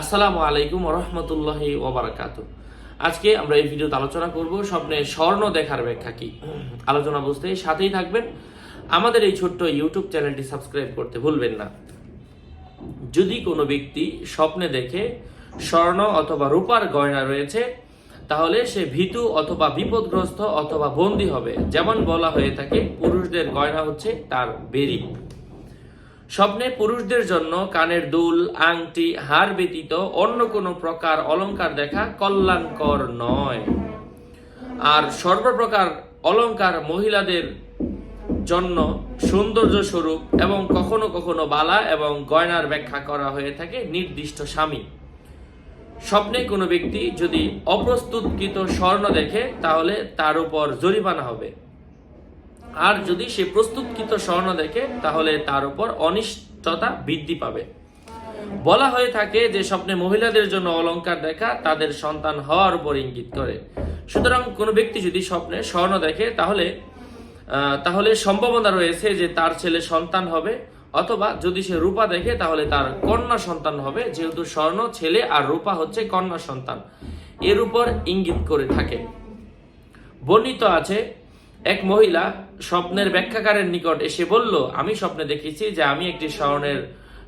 আসসালামু আলাইকুম রহমতুল্লাহ ওবরাকাত আজকে আমরা এই ভিডিওতে আলোচনা করব স্বপ্নে স্বর্ণ দেখার ব্যাখ্যা কি? আলোচনা বুঝতে সাথেই থাকবেন। আমাদের এই ছোট্ট ইউটিউব চ্যানেলটি সাবস্ক্রাইব করতে ভুলবেন না। যদি কোনো ব্যক্তি স্বপ্নে দেখে স্বর্ণ অথবা রূপার গয়না রয়েছে, তাহলে সে ভীতু অথবা বিপদগ্রস্ত অথবা বন্দী হবে। যেমন বলা হয়ে থাকে, পুরুষদের গয়না হচ্ছে তার বেরি স্বপ্নে পুরুষদের জন্য কানের দুল, আংটি, হার ব্যতীত অন্য কোনো প্রকার অলঙ্কার দেখা কল্যাণকর নয়। আর সর্বপ্রকার অলঙ্কার মহিলাদের জন্য সৌন্দর্য স্বরূপ এবং কখনো কখনো বালা এবং গয়নার ব্যাখ্যা করা হয়ে থাকে নির্দিষ্ট স্বামী। স্বপ্নে কোনো ব্যক্তি যদি অপ্রস্তুতকৃত স্বর্ণ দেখে, তাহলে তার উপর জরিমানা হবে। আর যদি সে প্রস্তুতকৃত স্বর্ণ দেখে, তাহলে তার উপর অনিষ্টতা বৃদ্ধি পাবে। বলা হয়ে থাকে যে, স্বপ্নে মহিলাদের জন্য অলঙ্কার দেখা তাদের সন্তান হওয়ার উপর ইঙ্গিত করে। সুতরাং কোনো ব্যক্তি যদি স্বপ্নে স্বর্ণ দেখে, তাহলে তাহলে সম্ভাবনা রয়েছে যে, তার ছেলে সন্তান হবে, অথবা যদি সে রূপা দেখে, তাহলে তার কন্যা সন্তান হবে, যেহেতু স্বর্ণ ছেলে আর রূপা হচ্ছে কন্যা সন্তান। এর উপর ইঙ্গিত করে থাকে। বর্ণিত আছে এক মহিলা স্বপ্নের ব্যাখ্যাকারের নিকট এসে বলল, আমি স্বপ্নে দেখেছি যে আমি একটি স্বর্ণের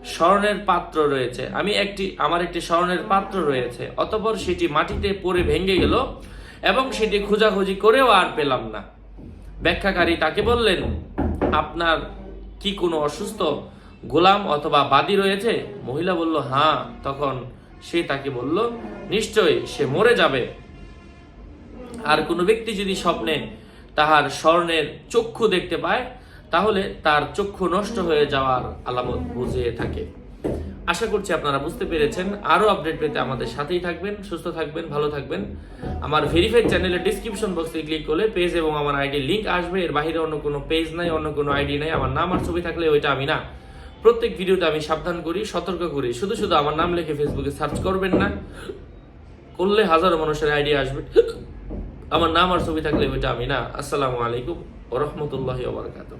স্বর্ণের পাত্র রয়েছে। আমি একটি, আমার একটি স্বর্ণের পাত্র রয়েছে। অতপর সেটি মাটিতে পড়ে ভেঙে গেল এবং সেটি খোঁজাখুঁজি করেও আর পেলাম না। ব্যাখ্যাকারী তাকে বললেন, আপনার কি কোনো অসুস্থ গোলাম অথবা বাদী রয়েছে? মহিলা বলল হ্যাঁ। তখন সে তাকে বলল, নিশ্চয়ই, সে মরে যাবে। আর কোনো ব্যক্তি যদি স্বপ্নে তাহার স্বর্ণের চক্ষু দেখতে পায়, তাহলে তার চক্ষু নষ্ট হয়ে যাওয়ার আলামত বুঝিয়ে থাকে। আশা করছি আপনারা বুঝতে পেরেছেন। আরও আপডেট পেতে আমাদের সাথেই থাকবেন, সুস্থ থাকবেন, ভালো থাকবেন। আমার ভেরিফাইড চ্যানেলের ডিসক্রিপশন বক্সে ক্লিক করলে পেজ এবং আমার আইডি লিংক আসবে। এর বাইরে অন্য কোনো পেজ নাই, অন্য কোনো আইডি নাই। আমার নাম আর ছবি থাকলে ওইটা আমি না। প্রত্যেক ভিডিওতে আমি সাবধান করি, সতর্ক করি। শুধু শুধু আমার নাম লিখে ফেসবুকে সার্চ করবেন না। করলে হাজারো মানুষের আইডি আসবে। আমার নাম আর ছবি থাকলে ওইটা আমি না। আসসালামু আলাইকুম ও রহমতুল্লাহ বারকাতুহ।